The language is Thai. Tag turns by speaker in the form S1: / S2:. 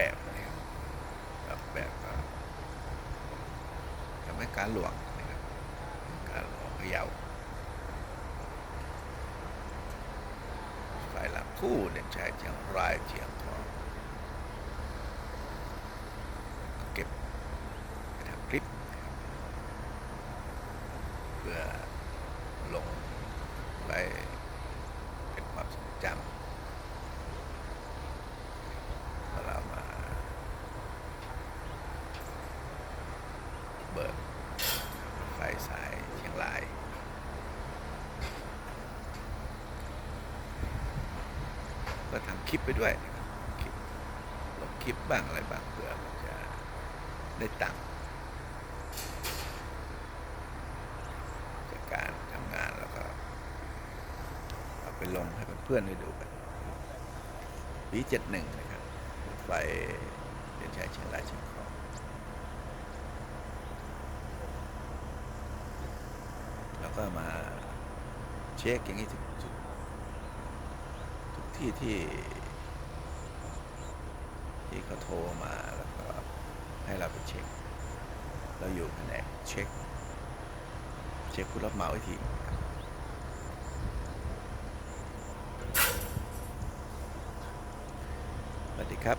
S1: แบบนะครับแบบแบบก็ทำให้การหลวงนะครับการหลวงพะเยาสายหลักคู่เด่นชัยเชียงรายเชียงทองเก็บไปทำคลิป เพื่อลงไปเป็นความทรงจำ พอเรามาเบิกรถไฟสายเชียงราย ก็ทำคลิปไปด้วยนะครับคลิปลงคลิปบ้างอะไรบ้างเพื่อมันจะได้ตังค์จากการทำงานแล้วก็เอาไปลงให้เพื่อนๆได้ดูกันปีเจ็ดหนึ่งนะครับรถไฟเดินชัยเชียงรายเชียงของแล้วก็มาเช็คอย่างนี้ ที่ที่ ที่เขาโทรมาแล้วก็ให้เราไปเช็ค เราอยู่แผนกเช็ค เช็คผู้รับเหมาอีกทีสวัสดีครับ